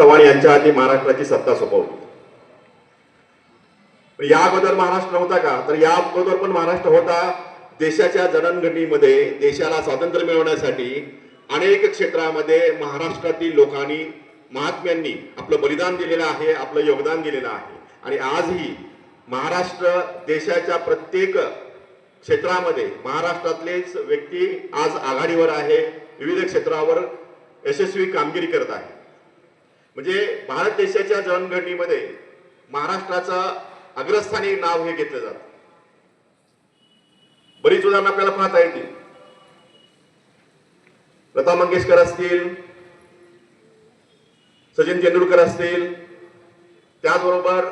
चव्हाण यांच्या हाती महाराष्ट्राची सत्ता सोपवली. या अगोदर महाराष्ट्र नव्हता का? तर या अगोदर पण महाराष्ट्र होता. देशाच्या जडणघडणीमध्ये देशाला स्वातंत्र्य मिळवण्यासाठी अनेक क्षेत्रामध्ये महाराष्ट्रातील लोकांनी महात्म्यांनी आपलं बलिदान दिलेलं आहे आपलं योगदान दिलेलं आहे. आणि आजही महाराष्ट्र देशाच्या प्रत्येक क्षेत्रामध्ये महाराष्ट्रातलेच व्यक्ती आज आघाडीवर आहे विविध क्षेत्रावर यशस्वी कामगिरी करत आहे. म्हणजे भारत देशाच्या जडणघडणीमध्ये महाराष्ट्राचं अग्रस्थानी नाव हे घेतलं जातं. बरीच उदाहरणं आपल्याला पाहता येतील. लता मंगेशकर असतील सचिन तेंडुलकर असतील त्याचबरोबर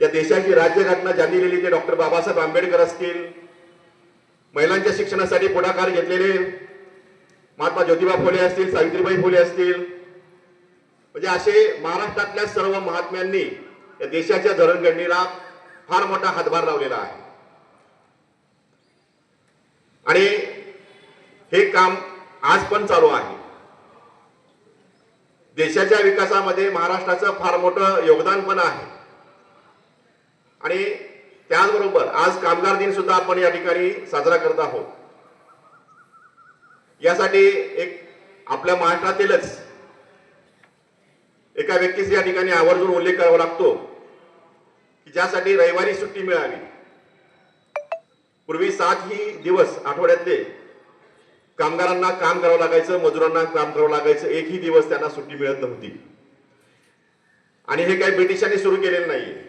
या देशाची राज्यघटना ज्यांनी लिहिली ते डॉक्टर बाबासाहेब आंबेडकर असतील महिलांच्या शिक्षणासाठी पुढाकार घेतलेले महात्मा ज्योतिबा फुले असतील सावित्रीबाई फुले असतील म्हणजे असे महाराष्ट्रातल्या सर्व महात्म्यांनी या देशाच्या जडणघडणीला फार मोठा हातभार लावलेला आहे. आणि हे काम आज पण चालू आहे. देशाच्या विकासामध्ये महाराष्ट्राचं फार मोठं योगदान पण आहे. आणि त्याचबरोबर आज कामगार दिन सुद्धा आपण या ठिकाणी साजरा करत आहोत. यासाठी एक आपल्या महाराष्ट्रातीलच एका व्यक्तीचा या ठिकाणी आवर्जून उल्लेख करावा लागतो की ज्यासाठी रविवारी सुट्टी मिळावी पूर्वी सात ही दिवस आठवड्यातले कामगारांना काम करावं लागायचं मजुरांना काम करावं लागायचं एकही दिवस त्यांना सुट्टी मिळत नव्हती. आणि हे काही ब्रिटिशांनी सुरू केलेलं नाहीये.